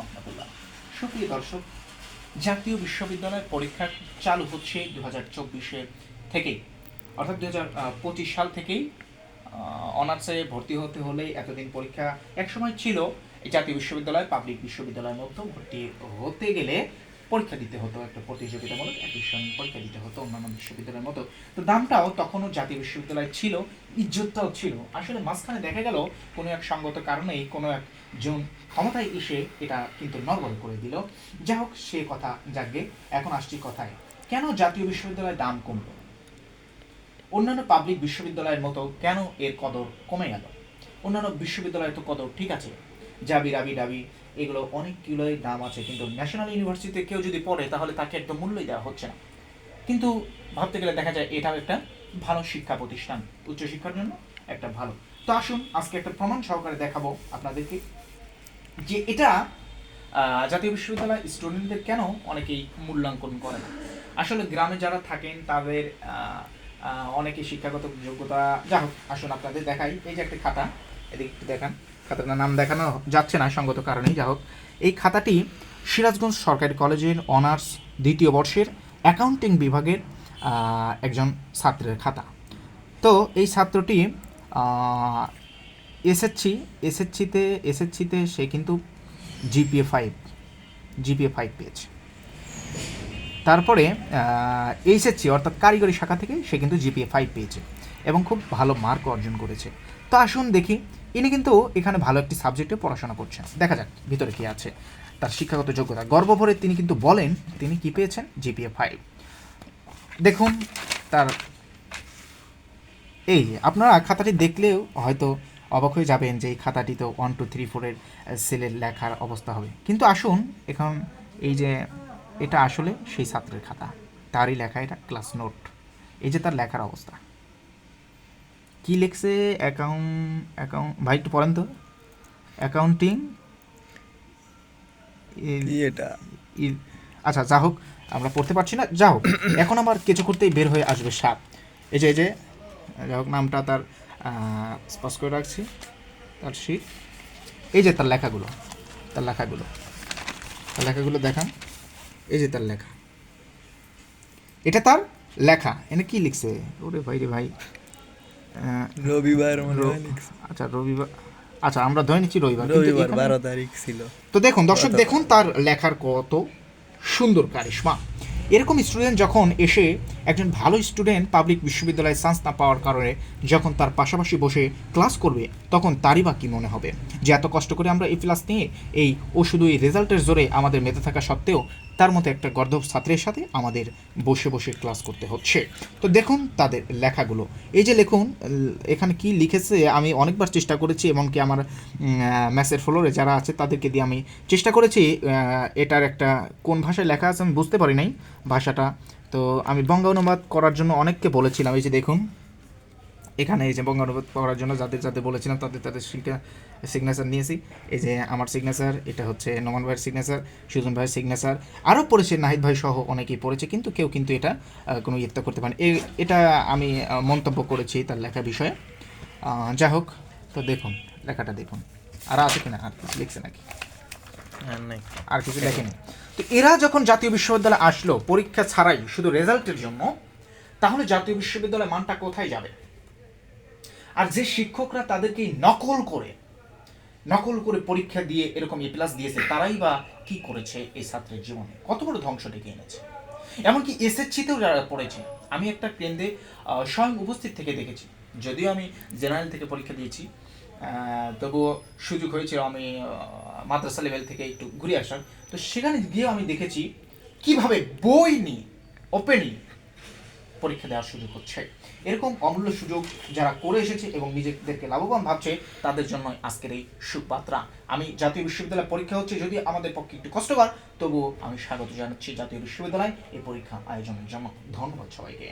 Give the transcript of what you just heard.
রহমতুল্লাহ। সুপ্রিয় দর্শক, জাতীয় বিশ্ববিদ্যালয়ের পরীক্ষা চালু হচ্ছে দু হাজার চব্বিশে থেকেই অর্থাৎ দু হাজার পঁচিশ সাল থেকেই অনার্সে ভর্তি হতে হলে এতদিন পরীক্ষা একসময় ছিল। জাতীয় বিশ্ববিদ্যালয় পাবলিক বিশ্ববিদ্যালয়ের মধ্যে ভর্তি হতে গেলে পরীক্ষা দিতে হতো, একটা প্রতিযোগিতামূলক অ্যাডমিশন পরীক্ষা দিতে হতো অন্যান্য বিশ্ববিদ্যালয়ের মতো। তো দামটাও তখনও জাতীয় বিশ্ববিদ্যালয় ছিল, ইজ্জতটাও ছিল। আসলে মাঝখানে দেখা গেল, কোনো এক সঙ্গত কারণেই কোনো এক জন ক্ষমতায় এসে এটা কিন্তু নর্বল করে দিল। যা হোক, সে কথা যাকে এখন আসছি কথায়। কেন জাতীয় বিশ্ববিদ্যালয়ের দাম কমলো? অন্যান্য পাবলিক বিশ্ববিদ্যালয়ের মতো কেন এর কদর কমে গেল? অন্যান্য বিশ্ববিদ্যালয়ের তো কদর ঠিক আছে জাবি, রাবি, ডাবি, এগুলো অনেকগুলোই দাম আছে। কিন্তু ন্যাশনাল ইউনিভার্সিটিতে কেউ যদি পড়ে, তাহলে তাকে একদম মূল্যই দেওয়া হচ্ছে না। কিন্তু ভাবতে গেলে দেখা যায় এটাও একটা ভালো শিক্ষা প্রতিষ্ঠান। উচ্চশিক্ষার জন্য একটা ভালো। তো আসুন, আজকে একটা প্রমাণ সহকারে দেখাবো আপনাদেরকে যে এটা জাতীয় বিশ্ববিদ্যালয় স্টুডেন্টদের কেন অনেকেই মূল্যাঙ্কন করে না? আসলে গ্রামে যারা থাকেন, তাদের অনেকে শিক্ষাগত যোগ্যতা যা হোক, আসুন আপনাদের দেখাই। এই যে একটা খাতা, এদিকে একটু দেখান। খাতাটার নাম দেখানো যাচ্ছে না, সঙ্গত কারণেই যা হোক। এই খাতাটি সিরাজগঞ্জ সরকারি কলেজের অনার্স দ্বিতীয় বর্ষের অ্যাকাউন্টিং বিভাগের একজন ছাত্রের খাতা। তো এই ছাত্রটি এসএসসি এসএসসিতে এসএসসিতে সে কিন্তু জিপিএ ফাইভ জিপিএ ফাইভ পেয়েছে। তারপরে এইচএসসি অর্থাৎ কারিগরি শাখা থেকে সে কিন্তু জিপিএ ফাইভ পেয়েছে এবং খুব ভালো মার্ক অর্জন করেছে। তো আসুন দেখি, ইনি কিন্তু এখানে ভালো একটি সাবজেক্টে পড়াশোনা করছেন। দেখা যাক ভিতরে কি আছে। তার শিক্ষাগত যোগ্যতা। গর্ব ভরে তিনি কিন্তু বলেন তিনি কি পেয়েছেন? জিপিএ ফাইভ দেখুন, তার এই, আপনারা খাতাটি দেখলেও হয়তো অবাক হয়ে যাবেন যে এই খাতাটি তো ওয়ান টু থ্রি ফোরের সেলের লেখার অবস্থা হবে। কিন্তু আসুন, এখন এই যে এটা আসলে সেই ছাত্রের খাতা। তারই লেখা এটা ক্লাস নোট। এই যে তার লেখার অবস্থা। কি লিখছে? অ্যাকাউন্ট অ্যাকাউন্ট ভাই একটু পড়েন তো। অ্যাকাউন্টিং এটা। আচ্ছা যা হোক আমরা পড়তে পারছি না। যা হোক এখন আমার কিছু করতেই বের হয়ে আসবে সাপ। এই যে এই যে যা হোক নামটা তার স্পষ্ট করে রাখছি। তার শীত এই যে তার লেখাগুলো তার লেখাগুলো। তার লেখাগুলো দেখান। এই যে তার লেখা। এটা তার লেখা। এনে কি লিখছে? ওরে ভাই রে ভাই। রবিবার। আচ্ছা রবিবার আচ্ছা আমরা ধরে নিচ্ছি রবিবার। কিন্তু রবিবার বারো তারিখ ছিল। তো দেখুন দর্শক দেখুন তার লেখার কত সুন্দর কারিশমা। এরকম স্টুডেন্ট যখন এসে একজন ভালো স্টুডেন্ট পাবলিক বিশ্ববিদ্যালয়ে চান্স না পাওয়ার কারণে যখন তার পাশাপাশি বসে ক্লাস করবে, তখন তারই বা কী মনে হবে? যে এত কষ্ট করে আমরা এই ক্লাস নিয়ে এই ও শুধু এই রেজাল্টের জোরে আমাদের মেতে থাকা সত্ত্বেও তার মতো একটা গর্ধব ছাত্রের সাথে আমাদের বসে বসে ক্লাস করতে হচ্ছে। তো দেখুন তাদের লেখাগুলো। এই যে লিখুন, এখানে কি লিখেছে আমি অনেকবার চেষ্টা করেছি, এমনকি আমার ম্যাসের ফ্লোরে যারা আছে তাদেরকে দিয়ে আমি চেষ্টা করেছি এটার একটা কোন ভাষায় লেখা আছে আমি বুঝতে পারি নাই। ভাষাটা তো আমি বঙ্গা অনুবাদ করার জন্য অনেককে বলেছিলাম এই যে দেখুন এখানে এই যে বঙ্গা অনুবাদ করার জন্য যাদের যাদের বলেছিলাম তাদের তাদের সিগনেচার নিয়েছি। এই যে আমার সিগনেচার এটা হচ্ছে নোমান ভাইয়ের সিগনেচার সুজন ভাইয়ের সিগনেচার আরও পড়েছে নাহিদ ভাই সহ অনেকেই পড়েছে কিন্তু কেউ কিন্তু এটা কোনো ইয়ত্তা করতে পারেন। এটা আমি মন্তব্য করেছি তার লেখা বিষয়ে। যা হোক তো দেখুন লেখাটা দেখুন। আর আছে কিনা? আর কিছু লিখছে নাকি? আর কিছু লেখেনি? তো এরা যখন জাতীয় বিশ্ববিদ্যালয়ে আসলো পরীক্ষা ছাড়াই শুধু রেজাল্টের জন্য, তাহলে জাতীয় বিশ্ববিদ্যালয়ের মানটা কোথায় যাবে? আর যে শিক্ষকরা তাদেরকে নকল করে নকল করে পরীক্ষা দিয়ে এরকম এ প্লাস দিয়েছে, তারাই বা কি করেছে এই ছাত্রের জীবনে? কত বড় ধ্বংস ডেকে এনেছে। এমনকি এসএসসিতেও যারা পড়েছে, আমি একটা কেন্দ্রে স্বয়ং উপস্থিত থেকে দেখেছি। যদিও আমি জেনারেল থেকে পরীক্ষা দিয়েছি তবুও সুযোগ হয়েছিল আমি মাদ্রাসা লেভেল থেকে একটু ঘুরে আসার। তো সেখানে গিয়েও আমি দেখেছি কীভাবে বই নিয়ে ওপেনলি পরীক্ষা দেওয়ার সুযোগ হচ্ছে। এরকম অমূল্য সুযোগ যারা করে এসেছে এবং নিজেদেরকে লাভবান ভাবছে, তাদের জন্য আজকের এই সুপাত্রা। আমি জাতীয় বিশ্ববিদ্যালয় পরীক্ষা হচ্ছে যদি আমাদের পক্ষে একটু কষ্টকর, তবুও আমি স্বাগত জানাচ্ছি জাতীয় বিশ্ববিদ্যালয় এই পরীক্ষা আয়োজনের জন্য। ধন্যবাদ সবাইকে।